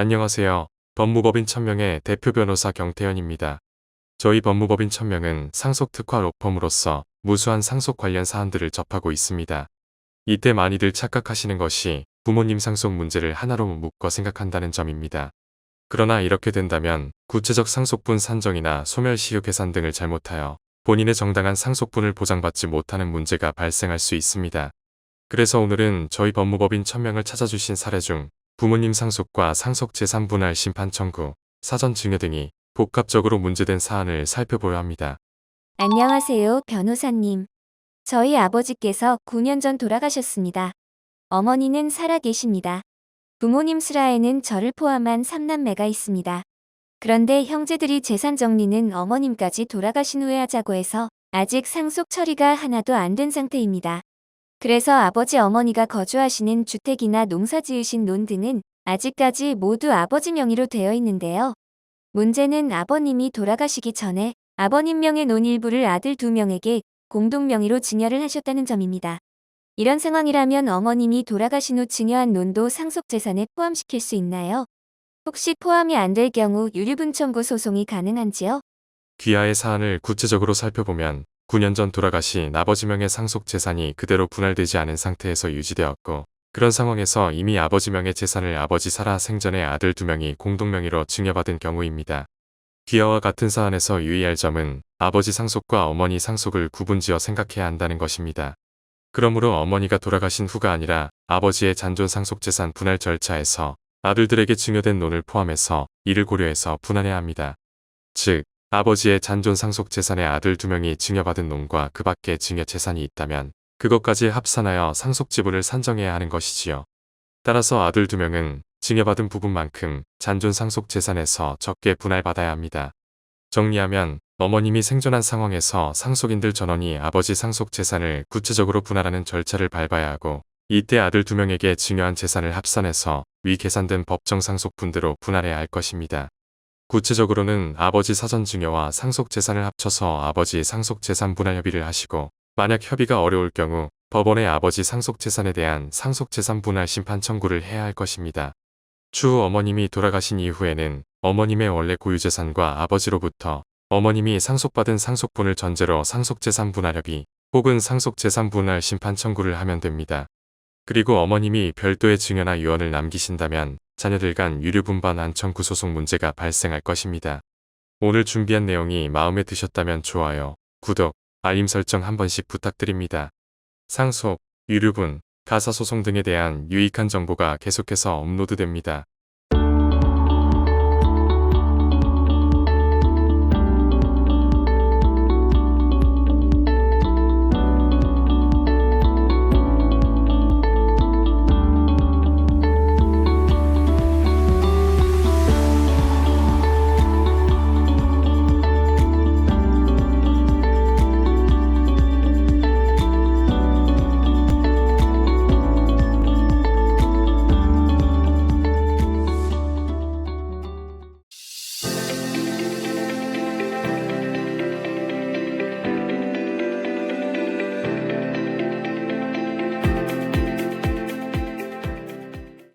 안녕하세요. 법무법인 천명의 대표 변호사 경태현입니다. 저희 법무법인 천명은 상속 특화 로펌으로서 무수한 상속 관련 사안들을 접하고 있습니다. 이때 많이들 착각하시는 것이 부모님 상속 문제를 하나로 묶어 생각한다는 점입니다. 그러나 이렇게 된다면 구체적 상속분 산정이나 소멸시효 계산 등을 잘못하여 본인의 정당한 상속분을 보장받지 못하는 문제가 발생할 수 있습니다. 그래서 오늘은 저희 법무법인 천명을 찾아주신 사례 중 부모님 상속과 상속 재산 분할 심판 청구, 사전 증여 등이 복합적으로 문제된 사안을 살펴보려 합니다. 안녕하세요, 변호사님. 저희 아버지께서 9년 전 돌아가셨습니다. 어머니는 살아 계십니다. 부모님 슬하에는 저를 포함한 3남매가 있습니다. 그런데 형제들이 재산 정리는 어머님까지 돌아가신 후에 하자고 해서 아직 상속 처리가 하나도 안 된 상태입니다. 그래서 아버지 어머니가 거주하시는 주택이나 농사 지으신 논 등은 아직까지 모두 아버지 명의로 되어 있는데요. 문제는 아버님이 돌아가시기 전에 아버님 명의 논 일부를 아들 두 명에게 공동 명의로 증여를 하셨다는 점입니다. 이런 상황이라면 어머님이 돌아가신 후 증여한 논도 상속 재산에 포함시킬 수 있나요? 혹시 포함이 안 될 경우 유류분 청구 소송이 가능한지요? 귀하의 사안을 구체적으로 살펴보면 9년 전 돌아가신 아버지 명의 상속 재산이 그대로 분할되지 않은 상태에서 유지되었고 그런 상황에서 이미 아버지 명의 재산을 아버지 살아 생전에 아들 두 명이 공동 명의로 증여받은 경우입니다. 귀하와 같은 사안에서 유의할 점은 아버지 상속과 어머니 상속을 구분지어 생각해야 한다는 것입니다. 그러므로 어머니가 돌아가신 후가 아니라 아버지의 잔존 상속 재산 분할 절차에서 아들들에게 증여된 논을 포함해서 이를 고려해서 분할해야 합니다. 즉, 아버지의 잔존 상속 재산의 아들 두 명이 증여받은 논과 그 밖에 증여 재산이 있다면 그것까지 합산하여 상속 지분을 산정해야 하는 것이지요. 따라서 아들 두 명은 증여받은 부분만큼 잔존 상속 재산에서 적게 분할받아야 합니다. 정리하면 어머님이 생존한 상황에서 상속인들 전원이 아버지 상속 재산을 구체적으로 분할하는 절차를 밟아야 하고 이때 아들 두 명에게 증여한 재산을 합산해서 위 계산된 법정 상속분대로 분할해야 할 것입니다. 구체적으로는 아버지 사전 증여와 상속 재산을 합쳐서 아버지 상속 재산 분할 협의를 하시고 만약 협의가 어려울 경우 법원에 아버지 상속 재산에 대한 상속 재산 분할 심판 청구를 해야 할 것입니다. 추후 어머님이 돌아가신 이후에는 어머님의 원래 고유 재산과 아버지로부터 어머님이 상속받은 상속분을 전제로 상속재산 분할협의 혹은 상속재산 분할 심판 청구를 하면 됩니다. 그리고 어머님이 별도의 증여나 유언을 남기신다면 자녀들 간 유류 분반 안청구 소송 문제가 발생할 것입니다. 오늘 준비한 내용이 마음에 드셨다면 좋아요, 구독, 알림 설정 한 번씩 부탁드립니다. 상속, 유류분, 가사소송 등에 대한 유익한 정보가 계속해서 업로드됩니다.